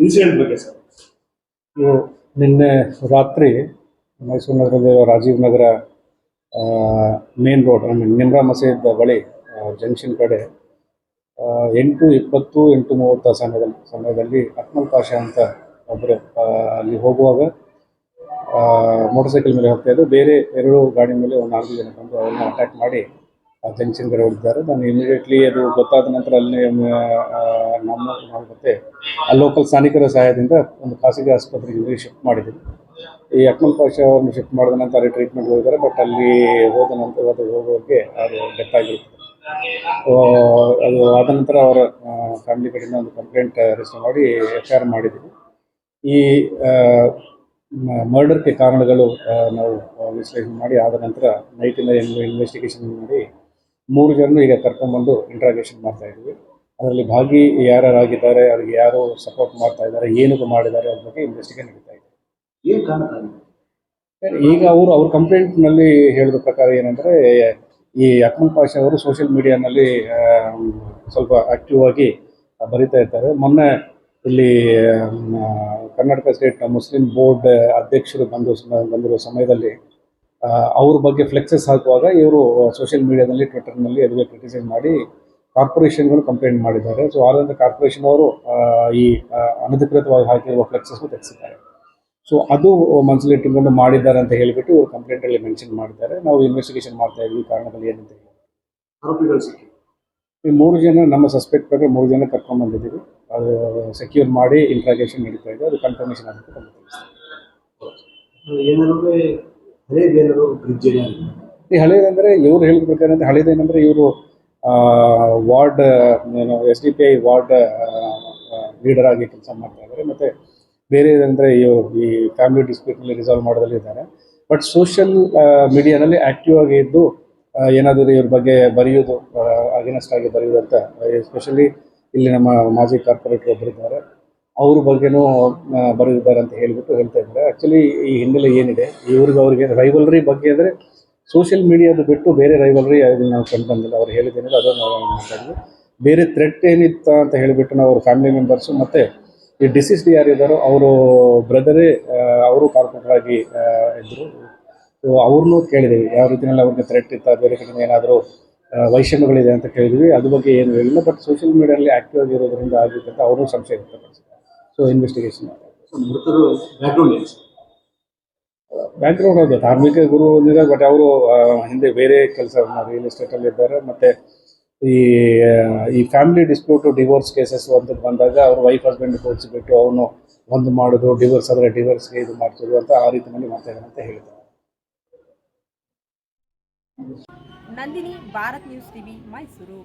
Incident ಬಗ್ಗೆ sir. ನಿನ್ನೆ ರಾತ್ರಿ ಮೈಸೂರು ನಗರದಲ್ಲಿರುವ ರಾಜೀವ್ ನಗರ ಮೇನ್ ರೋಡ್ ಮೀನ್ ನಿಮ್ರಾ ಮಸೀದ್ ಬಳಿ ಜಂಕ್ಷನ್ ಕಡೆ ಎಂಟು ಇಪ್ಪತ್ತು ಎಂಟು ಮೂವತ್ತ ಸಮಯದಲ್ಲಿ ಸಮಯದಲ್ಲಿ ಅಕ್ಮಲ್ ಪಾಷ ಅಂತ ಒಬ್ಬರು ಅಲ್ಲಿ ಹೋಗುವಾಗ ಮೋಟರ್ ಸೈಕಲ್ ಮೇಲೆ ಹೋಗ್ತಾ ಇದ್ದು ಬೇರೆ ಎರಡು ಗಾಡಿ ಮೇಲೆ ಒಂದು ನಾಲ್ಕು ಜನ ಬಂದು ಅವ್ರನ್ನ ಅಟ್ಯಾಕ್ ಮಾಡಿ ಜಂಕ್ಷನ್ ಕಡೆ ಹೋಗಿದ್ದಾರೆ ನಾನು ಇಮಿಡಿಯೇಟ್ಲಿ ಅದು ಗೊತ್ತಾದ ನಂತರ ಅಲ್ಲಿ ನಮ್ಮ ಆ ಲೋಕಲ್ ಸ್ಥಾನಿಕರ ಸಹಾಯದಿಂದ ಒಂದು ಖಾಸಗಿ ಆಸ್ಪತ್ರೆಗೆ ಶಿಫ್ಟ್ ಮಾಡಿದ್ದೀನಿ ಈ ಅಕ್ಮಲ್ ಪಾಷ ಅವ್ರನ್ನ ಶಿಫ್ಟ್ ಮಾಡಿದ ನಂತರ ಟ್ರೀಟ್ಮೆಂಟ್ ಹೋಗಿದ್ದಾರೆ. ಬಟ್ ಅಲ್ಲಿ ಹೋದ ನಂತರ, ಅದು ಹೋಗೋರಿಗೆ ಅದು ಡೆತ್ ಆಗಿರುತ್ತೆ. ಅದು ಆದ ನಂತರ ಅವರ ಫ್ಯಾಮಿಲಿ ಕಡೆಯಿಂದ ಒಂದು ಕಂಪ್ಲೇಂಟ್ ರಿಜಿಸ್ಟರ್ ಮಾಡಿ ಎಫ್ ಐ ಆರ್ ಮಾಡಿದ್ದೀವಿ ಈ ಮರ್ಡರ್ಗೆ ಕಾರಣಗಳು ನಾವು ವಿಶ್ಲೇಷಣೆ ಮಾಡಿ ಆದ ನಂತರ ನೈಟಿಂದ ಇನ್ವೆಸ್ಟಿಗೇಷನ್ ಮಾಡಿ ಮೂರು ಜನರು ಈಗ ಕರ್ಕೊಂಡ್ಬಂದು ಇಂಟ್ರಾಗೇಷನ್ ಮಾಡ್ತಾ ಇದ್ದೀವಿ ಅದರಲ್ಲಿ ಭಾಗಿ ಯಾರ್ಯಾರಾಗಿದ್ದಾರೆ ಅವ್ರಿಗೆ ಯಾರು ಸಪೋರ್ಟ್ ಮಾಡ್ತಾ ಇದ್ದಾರೆ ಏನಕ್ಕೆ ಮಾಡಿದ್ದಾರೆ ಅದ್ರ ಬಗ್ಗೆ ಇನ್ವೆಸ್ಟಿಗೇಷನ್ ನಡೀತಾ ಇದೆ. ಏನು ಕಾರಣ? ಈಗ ಅವರು ಅವ್ರ ಕಂಪ್ಲೇಂಟ್ನಲ್ಲಿ ಹೇಳಿದ ಪ್ರಕಾರ ಏನಂದರೆ ಈ ಅಕ್ಮಲ್ ಪಾಷಾ ಅವರು ಸೋಷಿಯಲ್ ಮೀಡಿಯಾನಲ್ಲಿ ಸ್ವಲ್ಪ ಆಕ್ಟಿವ್ ಆಗಿ ಬರಿತಾ ಇರ್ತಾರೆ ಮೊನ್ನೆ ಇಲ್ಲಿ ಕರ್ನಾಟಕ ಸ್ಟೇಟ್ ಮುಸ್ಲಿಂ ಬೋರ್ಡ್ ಅಧ್ಯಕ್ಷರು ಬಂದು ಬಂದಿರೋ ಸಮಯದಲ್ಲಿ ಅವ್ರ ಬಗ್ಗೆ ಫ್ಲೆಕ್ಸಸ್ ಹಾಕುವಾಗ ಇವರು ಸೋಷಿಯಲ್ ಮೀಡಿಯಾದಲ್ಲಿ ಟ್ವಿಟರ್ನಲ್ಲಿ ಅದಕ್ಕೆ ಕ್ರಿಟಿಸೈಸ್ ಮಾಡಿ ಕಾರ್ಪೊರೇಷನ್ಗಳು ಕಂಪ್ಲೇಂಟ್ ಮಾಡಿದ್ದಾರೆ. ಸೊ ಆದ್ರಿಂದ ಕಾರ್ಪೊರೇಷನ್ ಅವರು ಈ ಅನಧಿಕೃತವಾಗಿ ಹಾಕಿರುವ ಫ್ಲೆಕ್ಸಸ್ ತೆಗೆಸಿದ್ದಾರೆ. ಸೊ ಅದು ಮನಸ್ಸಲ್ಲಿ ಇಟ್ಟುಕೊಂಡು ಮಾಡಿದ್ದಾರೆ ಅಂತ ಹೇಳಿಬಿಟ್ಟು ಇವರು ಕಂಪ್ಲೇಂಟಲ್ಲಿ ಮೆನ್ಷನ್ ಮಾಡಿದ್ದಾರೆ. ನಾವು ಇನ್ವೆಸ್ಟಿಗೇಷನ್ ಮಾಡ್ತಾ ಇದ್ವಿ ಕಾರಣಗಳು ಏನಂತ ಹೇಳಿ. ಆರೋಪಿಗಳು ಸಿಕ್ಕಿ? ಈ ಮೂರು ಜನ ನಮ್ಮ ಸಸ್ಪೆಕ್ಟ್ ಬಗ್ಗೆ ಮೂರು ಜನ ಕರ್ಕೊಂಡು ಬಂದಿದ್ದೀವಿ. ಅದು ಸೆಕ್ಯೂರ್ ಮಾಡಿ ಇಂಟ್ರಾಗೇಷನ್ ನಡೀತಾ ಇದೆ. ಅದು ಕನ್ಫರ್ಮೇಷನ್ ಆಗುತ್ತೆ. ಏನಾದ್ರು ಹಳೇದೇನಾದ್ರು ಬ್ರಿಡ್ಜ್ ಈ ಹಳೇದಂದ್ರೆ ಇವರು ಹೇಳಿದ ಪ್ರಕಾರ ಅಂದರೆ ಹಳೇದೇನಂದ್ರೆ ಇವರು ವಾರ್ಡ್, ಏನು, S D P I ward leader ಆಗಿ ಕೆಲಸ ಮಾಡ್ತಾ ಇದ್ದಾರೆ ಮತ್ತೆ ಬೇರೆ ಅಂದರೆ ಇವರು ಈ ಫ್ಯಾಮಿಲಿ ಡಿಸ್ಪ್ಯೂಟ್ನಲ್ಲಿ ರಿಸಾಲ್ವ್ ಮಾಡೋದಲ್ಲಿ ಇದ್ದಾರೆ. ಬಟ್ ಸೋಷಿಯಲ್ ಮೀಡಿಯಾದಲ್ಲಿ ಆ್ಯಕ್ಟಿವ್ ಆಗಿ ಇದ್ದು ಏನಾದರೂ ಇವ್ರ ಬಗ್ಗೆ ಬರೆಯೋದು ಅಗೇನೆಸ್ಟ್ ಆಗಿ ಬರೆಯೋದು ಅಂತ ಎಸ್ಪೆಷಲಿ ಇಲ್ಲಿ ನಮ್ಮ ಮಾಜಿ ಕಾರ್ಪೊರೇಟರ್ ಒಬ್ಬರಿದ್ದಾರೆ ಅವ್ರ ಬಗ್ಗೆನೂ ಬರೆದಿದ್ದಾರೆ ಅಂತ ಹೇಳಿಬಿಟ್ಟು ಹೇಳ್ತಾ ಇದ್ದಾರೆ. ಆ್ಯಕ್ಚುಲಿ ಈ ಹಿನ್ನೆಲೆ ಏನಿದೆ, ಇವ್ರಿಗೆ ಅವ್ರಿಗೆ ರೈವಲ್ರಿ ಬಗ್ಗೆ ಅಂದರೆ ಸೋಷಿಯಲ್ ಮೀಡಿಯಾದ ಬಿಟ್ಟು ಬೇರೆ ರೈವಲ್ರಿ ಅದನ್ನು ನಾವು ಕಂಡು ಬಂದಿಲ್ಲ. ಅವ್ರು ಹೇಳಿದ್ದೇನಿಲ್ಲ, ಅದನ್ನು ನಾವು ಮಾತಾಡಿದ್ವಿ. ಬೇರೆ ಥ್ರೆಟ್ ಏನಿತ್ತು ಅಂತ ಹೇಳಿಬಿಟ್ಟು ನಾವು ಅವ್ರ ಫ್ಯಾಮಿಲಿ ಮೆಂಬರ್ಸು ಮತ್ತು ಈ ಡಿಸೀಸ್ಡ್ ಯಾರಿದ್ದಾರೋ ಅವರು ಬ್ರದರೇ ಅವರು ಕಾರ್ಪೊರೇಟರ್ ಇದ್ದರು ಸೊ ಅವ್ರನ್ನೂ ಕೇಳಿದ್ದೀವಿ, ಯಾವ ರೀತಿಯಲ್ಲಿ ಅವ್ರಿಗೆ ಥ್ರೆಟ್ ಇತ್ತ, ಬೇರೆ ಕಡೆಯಿಂದ ಏನಾದರೂ ವೈಷಮ್ಯಗಳಿದೆ ಅಂತ ಕೇಳಿದ್ವಿ ಅದ್ರ ಬಗ್ಗೆ ಏನು ಹೇಳಿಲ್ಲ ಬಟ್ ಸೋಷಿಯಲ್ ಮೀಡಿಯಾದಲ್ಲಿ ಆ್ಯಕ್ಟಿವ್ ಆಗಿರೋದ್ರಿಂದ ಅಂತ ಅವರು ಸಂಶಯ ವ್ಯಕ್ತಪಡಿಸಿದ್ದಾರೆ ಸೊ ಇನ್ವೆಸ್ಟಿಗೇಷನ್ ಮೃತರು ಬ್ಯಾಕ್ಗ್ರೌಂಡ್ ಏನು ಸರ್? ಬ್ಯಾಕ್ಗ್ರೌಂಡ್ ಅದು ಧಾರ್ಮಿಕ ಗುರು ಹೊಂದಿದೆ ಬಟ್ ಅವರು ಹಿಂದೆ ಬೇರೆ ಕೆಲಸ ರಿಯಲ್ ಎಸ್ಟೇಟಲ್ಲಿ ಇದ್ದಾರೆ. ಮತ್ತು ಈ ಈ ಫ್ಯಾಮಿಲಿ ಡಿಸ್ಪ್ಯೂಟು ಡಿವೋರ್ಸ್ ಕೇಸಸ್ ಅಂತ ಬಂದಾಗ ಅವ್ರ ವೈಫ್ ಹಸ್ಬೆಂಡ್ ಕೂರಿಸಿಬಿಟ್ಟು ಅವನು ಒಂದು ಮಾಡೋದು ಡಿವೋರ್ಸ್ ಆದರೆ ಡಿವೋರ್ಸ್ಗೆ ಇದು ಮಾಡ್ತಿದ್ರು ಅಂತ ಆ ರೀತಿಯಲ್ಲಿ ಮಾಡ್ತಾ ಇದ್ದಾರೆ ಅಂತ ಹೇಳಿದ್ದಾರೆ. Nandini Bharat news TV Mysuru.